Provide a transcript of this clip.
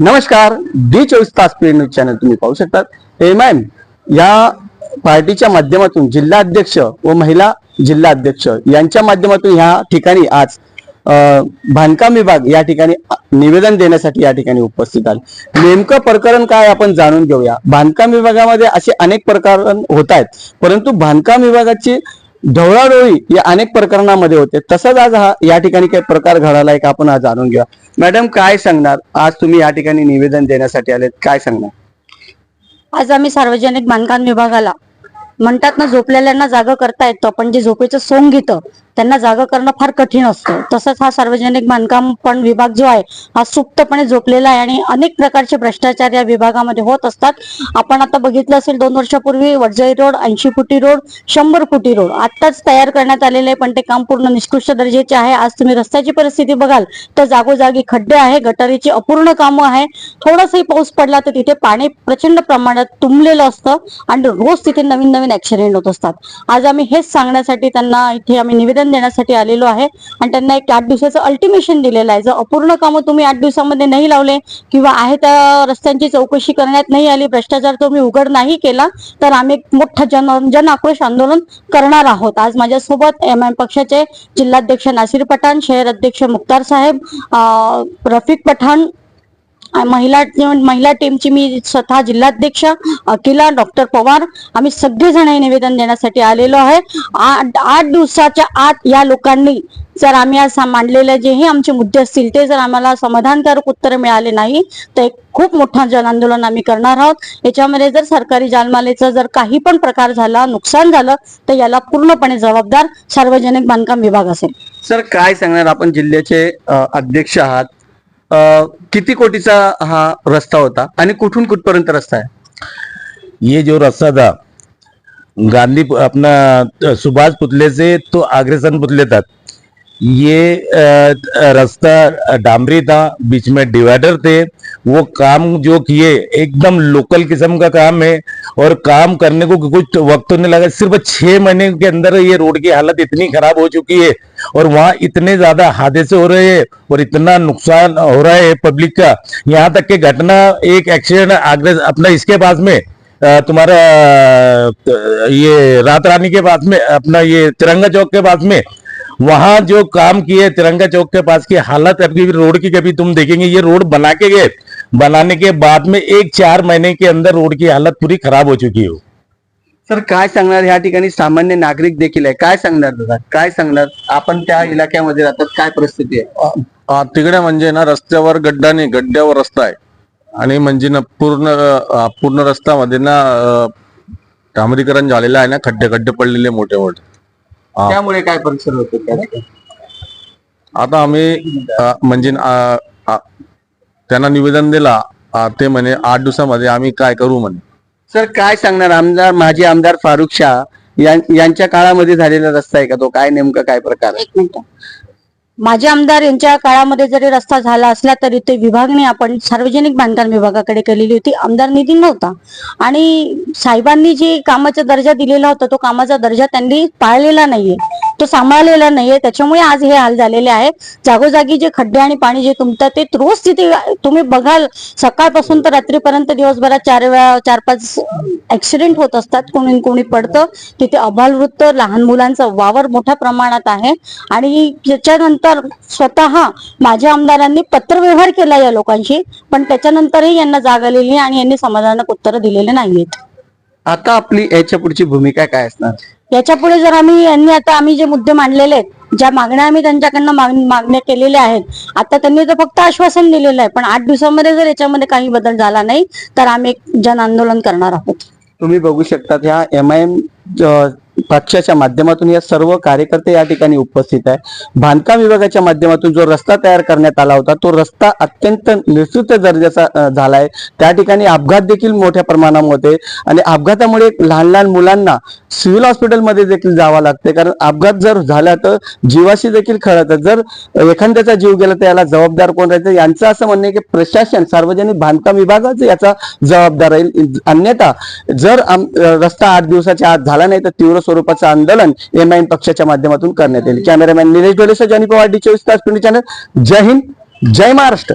नमस्कार डी चोवीस तास पी न्यूज चॅनल तुम्ही पाहू शकतात. एम एम या पार्टीच्या माध्यमातून जिल्हा अध्यक्ष व महिला जिल्हा अध्यक्ष यांच्या माध्यमातून ह्या ठिकाणी आज बांधकाम विभाग या ठिकाणी निवेदन देण्यासाठी या ठिकाणी उपस्थित आले नेमकं प्रकरण काय आपण जाणून घेऊया. बांधकाम विभागामध्ये असे अनेक प्रकरण होत आहेत परंतु बांधकाम विभागाची ढवळाढवळी या अनेक प्रकरणामध्ये होते. तसंच आज हा या ठिकाणी काही प्रकार घडायला का आपण आज जाणून घ्या मॅडम काय सांगणार? आज तुम्ही या ठिकाणी निवेदन देण्यासाठी आलेत. काय सांगणार? आज आम्ही सार्वजनिक बांधकाम विभागाला म्हणतात ना झोपलेल्यांना जागा करता येतो आपण जे झोपेचं सोंग घेतं त्यांना जागा करणं फार कठीण असतं. तसंच हा सार्वजनिक बांधकाम पण विभाग जो आहे हा सुप्तपणे झोपलेला आहे आणि अनेक प्रकारचे भ्रष्टाचार या विभागामध्ये होत असतात. आपण आता बघितलं असेल दोन वर्षापूर्वी वर्जई रोड ऐंशी फुटी रोड शंभर फुटी रोड आत्ताच तयार करण्यात आलेले आहे पण ते काम पूर्ण निष्कृष्ट दर्जाचे आहे. आज तुम्ही रस्त्याची परिस्थिती बघाल तर जागोजागी खड्डे आहे गटारीची अपूर्ण कामं आहे. थोडासाही पाऊस पडला तर तिथे पाणी प्रचंड प्रमाणात तुंबलेलं असतं. आणि रोज तिथे नवीन नवीन ऍक्सिडेंट होत असतात. आज आम्ही हेच सांगण्यासाठी त्यांना इथे आम्ही निवेदन देण्यासाठी आलेलो आहे. आणि त्यांना एक आठ दिवसाचं अल्टिमेशन दिलेलं आहे. जर अपूर्ण कामं तुम्ही आठ दिवसामध्ये नाही लावले किंवा आहे त्या रस्त्यांची चौकशी करण्यात नाही आली भ्रष्टाचार तुम्ही उघड नाही केला तर आम्ही एक मोठं जन जन आक्रोश आंदोलन करणार आहोत. आज माझ्यासोबत एम एम पक्षाचे जिल्हाध्यक्ष नासिर पठाण शहर अध्यक्ष मुख्तार साहेब रफिक पठाण महिला महिला टीमची मी स्वतः जिल्हाध्यक्ष अकिला डॉक्टर पवार आम्ही सगळेजण हे निवेदन देण्यासाठी आलेलो आहे. आठ आठ दिवसाच्या आत या लोकांनी जर आम्ही आज मांडलेले मांडलेले जेही आमचे मुद्दे असतील ते जर आम्हाला समाधानकारक उत्तर मिळाले नाही तर एक खूप मोठं जन आंदोलन आम्ही करणार आहोत. याच्यामध्ये जर सरकारी जालमालेचा जर काही पण प्रकार झाला नुकसान झालं तर याला पूर्णपणे जबाबदार सार्वजनिक बांधकाम विभाग असेल. सर काय सांगणार? आपण जिल्ह्याचे अध्यक्ष आहात. किती कोटीचा हा रस्ता होता आणि कुठून रस्ता है ये जो रास्ता था, गांधी अपना सुभाष पुतले से तो अग्रसन पुतले तक। ये रास्ता डामरी था, बीच में डिवाइडर थे। वो काम जो किए, एकदम लोकल किस्म का काम है। और काम करने को कुछ वक्त तो नहीं लगा, सिर्फ़ छह महीने के अंदर ये रोड की हालत इतनी खराब हो चुकी है और वहाँ इतने ज़्यादा हादसे हो रहे हैं और इतना नुकसान हो रहा है पब्लिक का। यहाँ तक के घटना एक एक्सीडेंट आगरा अपना इसके पास में तुम्हारा ये रात रानी के पास में, अपना ये तिरंगा चौक के पास में। वहाँ जो काम किए तिरंगा चौक के पास की हालत अभी रोड की कभी तुम देखेंगे, ये रोड बना के गए। बनाने के बाद में एक चार महीने के अंदर रोड की हालत पूरी खराब हो चुकी है। सर काय सांगणार? ह्या ठिकाणी सामान्य नागरिक देखील आहे. काय सांगणार दादा? काय सांगणार? आपण त्या इलाक्यामध्ये राहतात. काय परिस्थिती आहे? आ, तिकडे म्हणजे ना रस्त्यावर गड्डा नाही गड्ड्यावर रस्ता आहे. आणि म्हणजे ना पूर्ण अ, पूर्ण रस्त्यामध्ये ना अ, डांबरीकरण झालेलं आहे ना खड्डे खड्डे पडलेले मोठे मोठे. त्यामुळे काय परिसर होते त्या ठिकाणी? आता आम्ही अ, म्हणजे अ, अ, त्यांना निवेदन दिला. अ, ते म्हणे आठ दिवसामध्ये आम्ही काय करू म्हणे. सर काय सांगणार? आमदार माजी आमदार फारुख शाह यां- यांच्या काळामध्ये झालेला रस्ता आहे का तो? काय नेमका काय प्रकार आहे? एक मिनिट. आमदार यांच्या काळामध्ये जरी रस्ता झाला असला तरी ते विभागणी आपण सार्वजनिक बांधकाम विभागाकडे केलेली होती. आमदार निधी नव्हता. आणि साहेबांनी जी कामाचा दर्जा दिलेला होता तो कामाचा दर्जा त्यांनी पाळलेला नाहीये. तो सांभाळलेला नाहीये. त्याच्यामुळे आज हे हाल झालेले आहे जागोजागी जे खड्डे आणि पाणी जे तुमतं ते रोज तिथे तुम्ही बघाल सकाळपासून तर रात्रीपर्यंत दिवसभरात चार वेळा चार पाच ऍक्सिडेंट होत असतात. कोणी कोणी पडतं. तिथे अबालवृत्त लहान मुलांचा वावर मोठ्या प्रमाणात आहे. आणि त्याच्यानंतर स्वतः माझ्या आमदारांनी पत्रव्यवहार केला या लोकांशी. पण त्याच्यानंतरही यांना जाग आलेली आणि यांनी समाधानक उत्तर दिलेले नाहीयेत. आता आपली याच्या पुढची भूमिका काय असणार? याच्यापुढे जर आम्ही यांनी आता आम्ही जे मुद्दे मांडलेले आहेत ज्या मागण्या आम्ही त्यांच्याकडनं मागण्या केलेल्या आहेत आता त्यांनी तर फक्त आश्वासन दिलेलं आहे पण आठ दिवसामध्ये जर याच्यामध्ये काही बदल झाला नाही तर आम्ही एक जन आंदोलन करणार आहोत. तुम्ही बघू शकता ह्या एम आय एम पक्षाच्या माध्यमातून या सर्व कार्यकर्ते या ठिकाणी उपस्थित आहे बांधकाम विभागाच्या माध्यमातून जो रस्ता तयार करण्यात आला होता तो रस्ता अत्यंत निश्चित दर्जाचा झालाय. त्या ठिकाणी अपघात देखील मोठ्या प्रमाणामध्ये आणि अपघातामुळे लहान लहान मुलांना सिव्हिल हॉस्पिटलमध्ये देखील जावं लागते. कारण अपघात जर झाला तर जीवाशी देखील खळत जर एखाद्याचा जीव गेला तर याला जबाबदार कोण राहायचं यांचं असं म्हणणं आहे की प्रशासन सार्वजनिक बांधकाम विभागाच याचा जबाबदार राहील. अन्यथा जर रस्ता आठ दिवसाच्या आत झाला नाही तर तीव्र स्वरूपाचं आंदोलन एम आय पक्षाच्या माध्यमातून करण्यात येईल. कॅमेरामॅन निलेश डोलेसह जानी पवार डी चोवीस तास पिंडी चॅनल जय हिंद जय महाराष्ट्र.